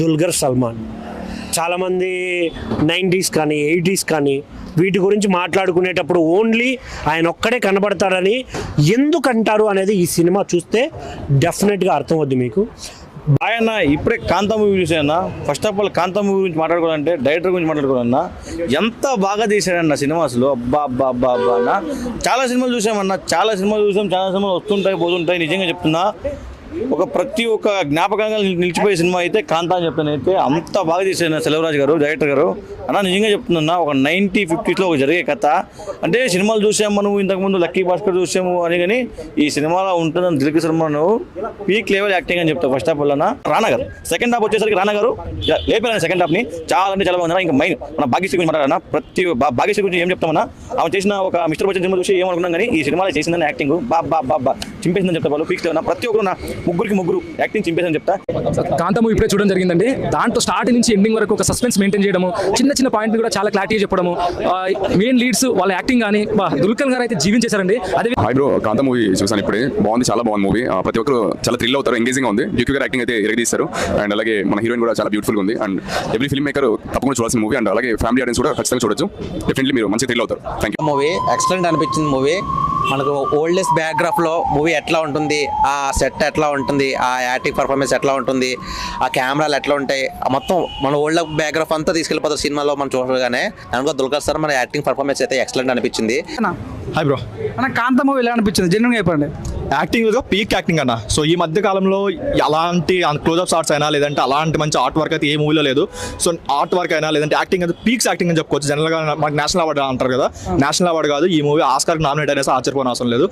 దుల్గర్ సల్మాన్. చాలామంది నైంటీస్ కానీ ఎయిటీస్ కానీ వీటి గురించి మాట్లాడుకునేటప్పుడు ఓన్లీ ఆయన ఒక్కడే కనబడతాడని ఎందుకు అంటారు అనేది ఈ సినిమా చూస్తే డెఫినెట్గా అర్థమవుద్ది మీకు. ఆయన ఇప్పుడే Kaantha movie చూసాయన్న first of all Kaantha movie గురించి మాట్లాడుకోవాలంటే డైరెక్టర్ గురించి మాట్లాడుకోవాలన్నా ఎంత బాగా తీశాడన్న సినిమాస్లో అబ్బా అబ్బా అబ్బా అబ్బా అన్న. చాలా సినిమాలు చూసామన్న చాలా సినిమాలు చూసాం చాలా సినిమాలు వస్తుంటాయి పోతుంటాయి నిజంగా చెప్తున్నా. ఒక ప్రతి ఒక్క జ్ఞాపకంగా నిలిచిపోయే సినిమా అయితే కాంతా అని చెప్తాను అయితే అంత బాగా తీసాడు సెలవరాజు గారు డైరెక్టర్ గారు. అన్న నిజంగా చెప్తున్నా ఒక నైన్టీ ఫిఫ్టీస్లో ఒక జరిగే కథ. అంటే సినిమాలు చూసాము మనం ఇంతకుముందు లక్కీ భాస్కర్ చూసాము అని కానీ ఈ సినిమాలో ఉంటుందని దిల్కి శర్మ నువ్వు పీక్ లెవెల్ యాక్టింగ్ అని చెప్తా ఫస్ట్ హాఫ్ వల్ల రానా గారు. సెకండ్ హాఫ్ వచ్చేసరికి రానా గారు. లేపారు సెకండ్ హాఫ్ని. చాలా అంటే చాలా బాగుంది ఇంకా మైన్ మన భాగ్యశ్రీ గురించి మాట్లాడాలన్నా. ప్రతి భాగ్యశ్రీ గురించి ఏం చెప్తామన్నా ఆమె చేసిన ఒక మిస్టర్ బచ్చన్ సినిమా చూసి ఏమనుకున్నాం కానీ ఈ సినిమాలో చేసిందని యాక్టింగ్. బా బా బా బా. చింపేసిందని చెప్తా వాళ్ళు పీక్ లెవెల్ ప్రతి ఒక్కరు నా ముగ్గురికి ముగ్గురు యాక్టింగ్ చింపేసిందని చెప్తా. కాంతా మూవీ ఇప్పుడే చూడడం జరిగిందండి. దాంట్లో స్టార్ట్ నుంచి ఎండింగ్ వరకు ఒక సస్పెన్స్ మెయింటైన్ చేయడము చిన్న చిన్న పాయింట్ కూడా చాలా క్లారిటీ చెప్పడము మెయిన్ లీడ్స్ వాళ్ళ యాక్టింగ్ కానీ బా, దుల్కర్ గారు అయితే జీవించేశారండి. అదే హాయ్ బ్రో కాంత మూవీ చూసాను ఇప్పుడే. బాగుంది చాలా బాగుంది మూవీ. ప్రతి ఒక్కరు చాలా థ్రిల్ అవుతారు ఎంగేజింగ్ ఉంది. డ్యూక్యూ గారు యాక్టింగ్ అయితే ఎరగదీస్తారు అండ్ అలాగే మన హీరోయిన్ కూడా చాలా బ్యూటిఫుల్ ఉంది. అండ్ ఎవ్రీ ఫిల్మ్ మేకర్ తప్పకుండా చూడాల్సిన మూవీ. అండ్ అలాగే ఫ్యామిలీ ఆడియన్స్ కూడా ఖచ్చితంగా చూడొచ్చు. డెఫినెట్లీ మీరు మంచి థ్రిల్ అవుతారు. థ్యాంక్ యూ మూవీ ఎక్సలెంట్ అనిపించింది మూవీ. మనకు ఓల్డెస్ట్ బ్యాక్గ్రాఫ్లో మూవీ ఎట్లా ఉంటుంది? ఆ సెట్ ఎట్లా ఉంటుంది? ఆ యాక్టింగ్ పర్ఫార్మెన్స్ ఎట్లా ఉంటుంది? ఆ కెమెరాలు ఎట్లా ఉంటాయి? మొత్తం మన ఓల్డ్ బ్యాక్గ్రాఫ్ అంతా తీసుకెళ్ళిపోతారు సినిమాలో మనం చూడగానే. దానికో దుల్కర్ సార్ మన యాక్టింగ్ పర్ఫార్మెన్స్ అయితే ఎక్సలెంట్ అనిపించింది. హాయ్ బ్రో అన్న కాంత మూవీ ఎలా అనిపించింది? జెన్యున్గా చెప్పండి. యాక్టింగ్ పీక్ యాక్టింగ్ అన్న. సో ఈ మధ్య కాలంలో అలాంటి క్లోజ్అప్ షాట్స్ అయినా లేదంటే అలాంటి మంచి ఆర్ట్ వర్క్ అయితే ఏ మూవీలో లేదు. సో ఆర్ట్ వర్క్ అయినా లేదంటే యాక్టింగ్ అయితే పీక్స్ యాక్టింగ్ అని చెప్పుకోవచ్చు. జనరల్గా మనకి నేషనల్ అవార్డు అంటారు కదా. నేషనల్ అవార్డు కాదు ఈ మూవీ ఆస్కార్ నామినేట్ అనేసి ఆశ్చర్యపోయిన అవసరం లేదు.